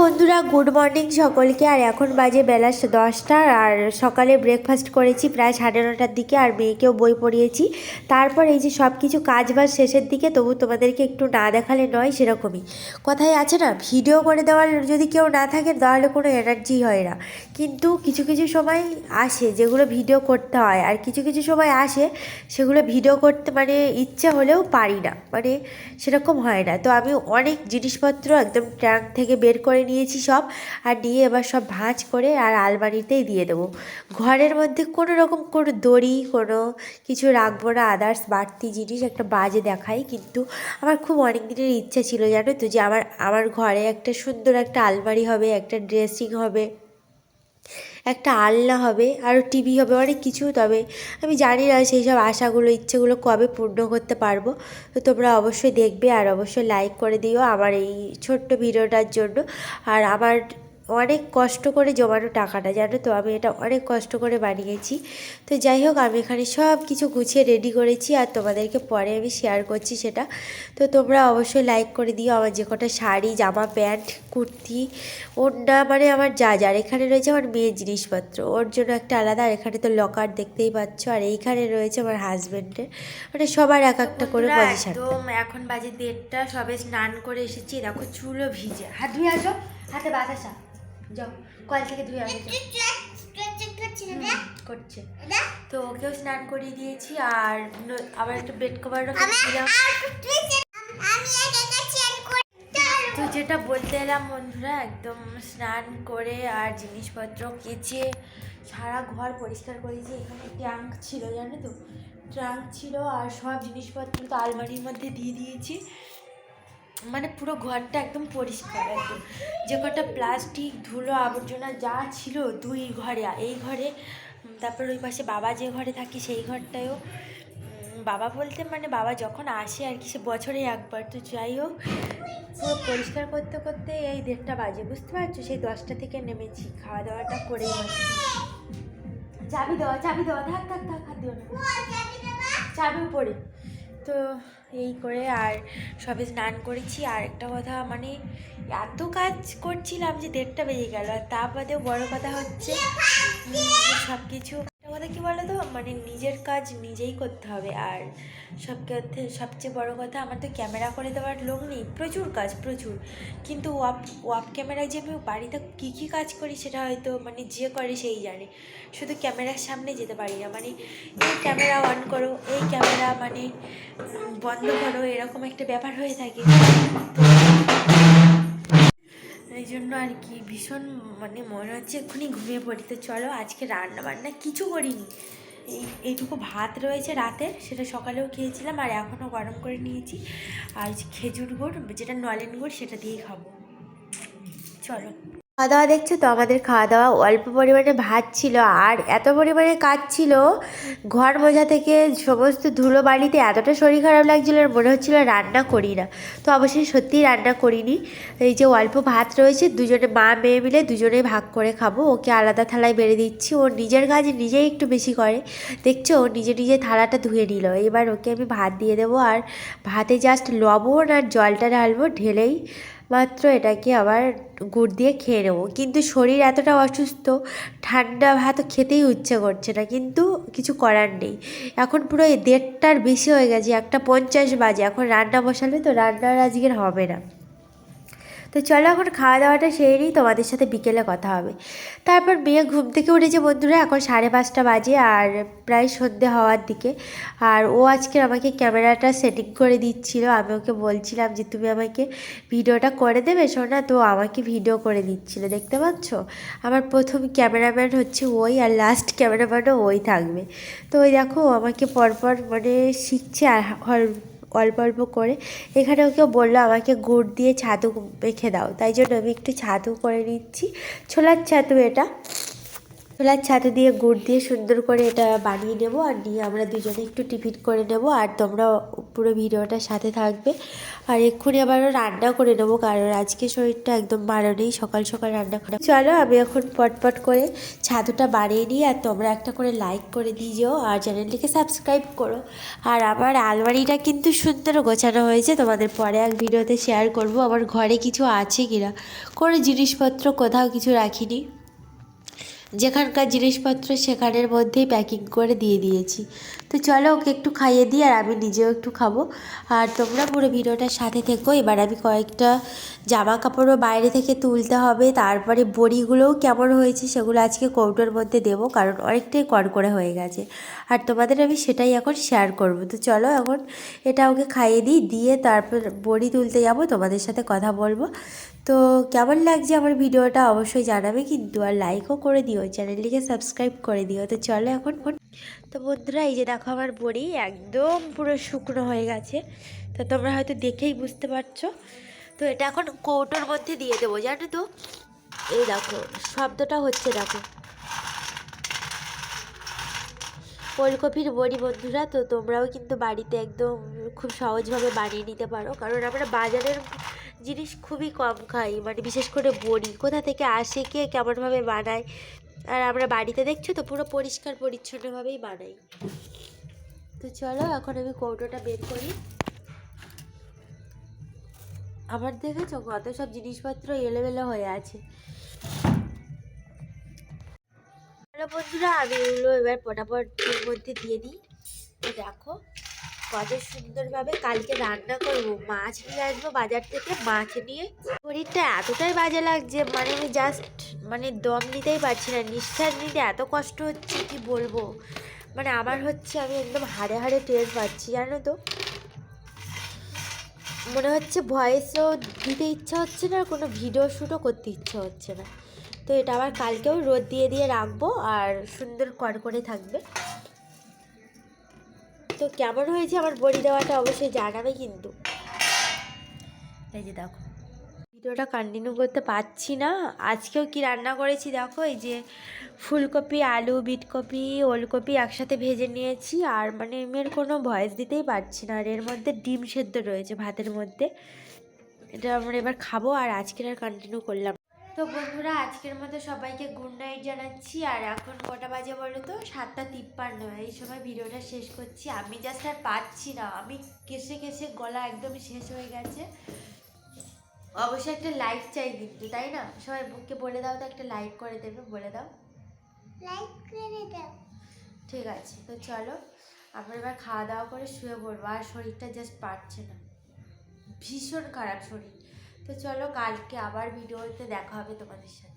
বন্ধুরা good morning সকলকে। আর এখন বাজে বেলা দশটা, আর সকালে ব্রেকফাস্ট করেছি প্রায় সাড়ে নটার দিকে, আর মেয়েকেও বই পড়িয়েছি। তারপর এই যে সব কিছু কাজ বাজ শেষের দিকে, তবু তোমাদেরকে একটু না দেখালে নয় সেরকমই। কথাই আছে না, ভিডিও করে দেওয়ার যদি কেউ না থাকে তাহলে কোনো এনার্জি হয় না। কিন্তু কিছু কিছু সময় আসে যেগুলো ভিডিও করতে হয়, আর কিছু কিছু সময় আসে সেগুলো ভিডিও করতে মানে ইচ্ছে হলেও পারি না। মানে সেরকম হয় না। তো আমি অনেক জিনিসপত্র একদম ট্যাঙ্ক থেকে বের করে নিয়েছি সব, আর নিয়ে এবার সব ভাঁজ করে আর আলমারিতেই দিয়ে দেবো। ঘরের মধ্যে কোনো রকম কোনো দড়ি, কোনো কিছু রাখব না আদার্স বাড়তি জিনিস একটা বাজে দেখাই, কিন্তু আমার খুব অনেক দিনের ইচ্ছা ছিল জানো তো, যে আমার আমার ঘরে একটা সুন্দর একটা আলমারি হবে, একটা ড্রেসিং হবে। একটা আলনা হবে আরও টিভি হবে, অনেক কিছু তবে আমি জানি না সেই সব আশাগুলো, ইচ্ছেগুলো কবে পূর্ণ করতে পারব। তো তোমরা অবশ্যই দেখবে আর অবশ্যই লাইক করে দিও আমার এই ছোট্ট ভিডিওটার জন্য। আর আমার অনেক কষ্ট করে জমানো টাকাটা জানো তো? আমি এটা অনেক কষ্ট করে বানিয়েছি। তো যাই হোক আমি এখানে সব কিছু গুছিয়ে রেডি করেছি আর তোমাদেরকে পরে আমি শেয়ার করছি সেটা। তো তোমরা অবশ্যই লাইক করে দিও আমার যে কটা শাড়ি জামা প্যান্ট কুর্তি ওড়না মানে আমার যা যার এখানে রয়েছে আমার মেয়ের জিনিসপত্র। ওর জন্য একটা আলাদা আর এখানে তো লকার দেখতেই পাচ্ছ। আর এইখানে রয়েছে আমার হাজব্যান্ডের মানে সবার এক একটা করে পজিশন একদম এখন বাজে দেড়টা সবে স্নান করে এসেছি। দেখো চুলো ভিজে। হাত ধুয়ে আসো হাতে বাতাসা। যাও কল থেকে ধুয়ে আসো করছে তো ওকেও স্নান করিয়ে দিয়েছি আর আবার একটা বেড কভার রেখে দিলাম তো যেটা বলতে এলাম বন্ধুরা একদম স্নান করে আর জিনিসপত্র কেচে সারা ঘর পরিষ্কার করেছি এখানে ট্যাঙ্ক ছিল জানো তো? ট্রাঙ্ক ছিল আর সব জিনিসপত্র তো আলমারির মধ্যে দিয়ে দিয়েছি। মানে পুরো ঘরটা একদম পরিষ্কার, একদম। যে কটা প্লাস্টিক, ধুলো, আবর্জনা যা ছিল দুই ঘরে এই ঘরে তারপর ওই পাশে বাবা যে ঘরে থাকি সেই ঘরটায়ও বাবা বলতে মানে বাবা যখন আসে আর কি, সে বছরে একবার। তো যাই হোক, পুরো পরিষ্কার করতে করতে এই দেড়টা বাজে, বুঝতে পারছ? সেই দশটা থেকে নেমেছি খাওয়া দাওয়াটা করে চাবি দেওয়া চাবি দেওয়া, থাক থাক থাক দিও না। চাবি উপরে। তো এই করে আর সবে স্নান করেছি। আর একটা কথা মানে এত কাজ করছিলাম যে দেড়টা বেজে গেল, আর তা বাদেও বড় কথা হচ্ছে সব কিছু কথা কি বলো তো মানে নিজের কাজ নিজেই করতে হবে। আর সব সবচেয়ে বড় কথা, আমার তো ক্যামেরা করে দেওয়ার লোক নেই। প্রচুর কাজ, প্রচুর। কিন্তু ওয়াপ ওয়াপ ক্যামেরায় যে আমি বাড়িতে কী কী কাজ করি সেটা হয়তো মানে যে করে সেই জানে। শুধু ক্যামেরার সামনে যেতে পারি না। মানে এই ক্যামেরা অন করো, এই ক্যামেরা মানে বন্ধ করো, এরকম একটা ব্যাপার হয়ে থাকে। এই জন্য আর কি ভীষণ মানে মনে হচ্ছে এক্ষুনি ঘুমিয়ে পড়ি। তো চলো আজকে রান্না বান্না কিছু করিনি। এই, এইটুকু ভাত রয়েছে রাতে, সেটা সকালেও খেয়েছিলাম আর এখনও গরম করে নিয়েছি। আর খেজুর গুড়, যেটা নলেন গুড়, সেটা দিয়েই খাব। চলো। খাওয়া দাওয়া দেখছ তো? আমাদের খাওয়া দাওয়া অল্প পরিমাণে ভাত ছিল আর এত পরিমাণে কাজ ছিল, ঘর মোজা থেকে সমস্ত ধুলো বাড়িতে এতটা শরীর খারাপ লাগছিল আর মনে হচ্ছিল রান্না করি না। তো অবশ্যই সত্যিই রান্না করিনি। এই যে অল্প ভাত রয়েছে, দুজনে মা, মেয়ে মিলে দুজনে ভাগ করে খাব। ওকে আলাদা থালায় বেড়ে দিচ্ছি। ওর নিজের কাজ নিজেই একটু বেশি করে। দেখছ, ও নিজে নিজে থালাটা ধুয়ে নিল। এবার ওকে আমি ভাত দিয়ে দেবো আর ভাতে জাস্ট লবণ আর জলটা ঢালবো, ঢেলেই মাত্র এটাকে আবার গুড় দিয়ে খেয়ে নেব। কিন্তু শরীর এতটা অসুস্থ, ঠান্ডা ভাত খেতেই ইচ্ছে করছে না, কিন্তু কিছু করার নেই। এখন পুরো এই দেড়টার বেশি হয়ে গেছে, একটা পঞ্চাশ বাজে, এখন রান্না বসালে তো রান্নার আজকের হবে না। তো চলো এখন খাওয়া দাওয়াটা সেরে নিই, তোমাদের সাথে বিকেলে কথা হবে। তারপর মেয়ে ঘুম থেকে উঠেছে বন্ধুরা, এখন সাড়ে পাঁচটা বাজে আর প্রায় সন্ধে হওয়ার দিকে। আর ও আজকে আমাকে ক্যামেরাটা সেটিং করে দিচ্ছিল, আমি ওকে বলছিলাম যে তুমি আমাকে ভিডিওটা করে দেবে শোনা তো আমাকে ভিডিও করে দিচ্ছিল, দেখতে পাচ্ছ? আমার প্রথম ক্যামেরাম্যান হচ্ছে ওই আর লাস্ট ক্যামেরাম্যানও ওই থাকবে। তো ওই দেখো আমাকে পরপর মানে শিখছে আর অল্প অল্প করে। এখানে ওকে বলল, আমাকে গুড় দিয়ে ছাতু মেখে দাও। তাই জন্য আমি একটু ছাতু করে নিচ্ছি। ছোলার ছাতু এটা। চুলার ছাতে দিয়ে গুড় দিয়ে সুন্দর করে এটা বানিয়ে নেব আর নিয়ে আমরা দুজনে একটু টিফিন করে নেব আর তোমরা পুরো ভিডিওটার সাথে থাকবে। আর এক্ষুনি আবারও রান্না করে নেব কারণ আজকে শরীরটা একদম ভালো নেই, সকাল সকাল রান্না করে চলো আমি এখন পটপট করে ছাতুটা বানিয়ে নিই আর তোমরা একটা করে লাইক করে দিয়ে যেও আর চ্যানেলটিকে সাবস্ক্রাইব করো। আর আমার আলমারিটা কিন্তু সুন্দর গোছানো হয়েছে, তোমাদের পরে এক ভিডিওতে শেয়ার করব। আমার ঘরে কিছু আছে কিনা, কোনো জিনিসপত্র কোথাও কিছু রাখিনি। যেখানকার জিনিসপত্র সেখানের মধ্যেই প্যাকিং করে দিয়ে দিয়েছি। তো চলো ওকে একটু খাইয়ে দিই আর আমি নিজেও একটু খাব। আর তোমরা পুরো ভিডিওটার সাথে থেকো। এবার আমি কয়েকটা জামা কাপড়ও বাইরে থেকে তুলতে হবে। তারপরে বড়িগুলোও কেমন হয়েছে সেগুলো আজকে কৌটোর মধ্যে দেবো, কারণ অনেকটাই কড়কড়ে হয়ে গেছে। আর তোমাদের আমি সেটাই এখন শেয়ার করব। তো চলো এখন এটা ওকে খাইয়ে দিই, দিয়ে তারপর বড়ি তুলতে যাব। তোমাদের সাথে কথা বলব। তো কেমন লাগছে আমার ভিডিওটা অবশ্যই জানাবে কিন্তু আর লাইকও করে দিও চ্যানেলটিকে সাবস্ক্রাইব করে দিও। তো চলো এখন তো বন্ধুরা, এই যে দেখো আমার বড়ি একদম পুরো শুকনো হয়ে গেছে। তো তোমরা হয়তো দেখেই বুঝতে পারছ। তো এটা এখন কৌটোর মধ্যে দিয়ে দেবো, জানো তো? এই দেখো, শব্দটা হচ্ছে দেখো। ফুলকপির বড়ি বন্ধুরা, তো তোমরাও কিন্তু বাড়িতে একদম খুব সহজভাবে বানিয়ে নিতে পারো। কারণ আমরা বাজারের জিনিস খুবই কম খাই মানে বিশেষ করে বড়ি। কোথা থেকে আসে, কে কেমনভাবে বানায়? আর আমরা বাড়িতে দেখছ তো, পুরো পরিষ্কার পরিচ্ছন্নভাবেই বানাই। তো চলো, এখন আমি কৌটোটা বের করি। আমার দেখেছ কত সব জিনিসপত্র এলোমেলো হয়ে আছে। বন্ধুরা, আমি এগুলো এবার পটাপট মধ্যে দিয়ে দিই। দেখো। কত সুন্দরভাবে কালকে রান্না করব। মাছ নিয়ে আসব বাজার থেকে, মাছ নিয়ে। শরীরটা এতটাই বাজে লাগছে মানে আমি জাস্ট মানে দম নিতেই পারছি না, নিঃশ্বাস নিতে এত কষ্ট হচ্ছে, কি বলব? মানে আমার হচ্ছে, আমি একদম হাড়ে হাড়ে টের পাচ্ছি, জানো তো? মনে হচ্ছে ভয়েসও দিতে ইচ্ছা হচ্ছে না, আর কোনো ভিডিও শ্যুটও করতে ইচ্ছা হচ্ছে না। তো এটা আবার কালকেও রোদ দিয়ে দিয়ে রাখব, আর সুন্দর কর করে থাকবে। তো কেমন হয়েছে আমার বড়ি দেওয়াটা? অবশ্যই জানাবে কিন্তু। এই যে দেখো, ভিডিওটা কন্টিনিউ করতে পারছি না। আজকেও কি রান্না করেছি দেখো? এই যে ফুলকপি, আলু, বিটকপি, ওলকপি একসাথে ভেজে নিয়েছি। আর মানে আমি এর কোনো ভয়েস দিতেই পারছি না। আর এর মধ্যে ডিম সেদ্ধ রয়েছে ভাতের মধ্যে। এটা আমরা এবার খাব। আর আজকের আর কন্টিনিউ করলাম তো বন্ধুরা আজকের মতো সবাইকে গুড নাইট জানাচ্ছি। আর এখন কটা বাজে বলো তো? সাতটা তিপ্পান্ন। এই সময় ভিডিওটা শেষ করছি। আমি জাস্ট আর পাচ্ছি না। আমি কেসে কেসে গলা একদম শেষ হয়ে গেছে। অবশ্যই একটা লাইক চাই কিন্তু তাই না? সবাই বুককে বলে দাও তো একটা লাইক করে দেবে বলে দাও। লাইক করে দাও। ঠিক আছে তো চলো। আমরা এবার খাওয়া দাওয়া করে শুয়ে পড়ব। আর শরীরটা জাস্ট পারছে না। ভীষণ খারাপ শরীর। তো চলো কালকে আবার ভিডিওতে দেখা হবে তোমাদের সাথে।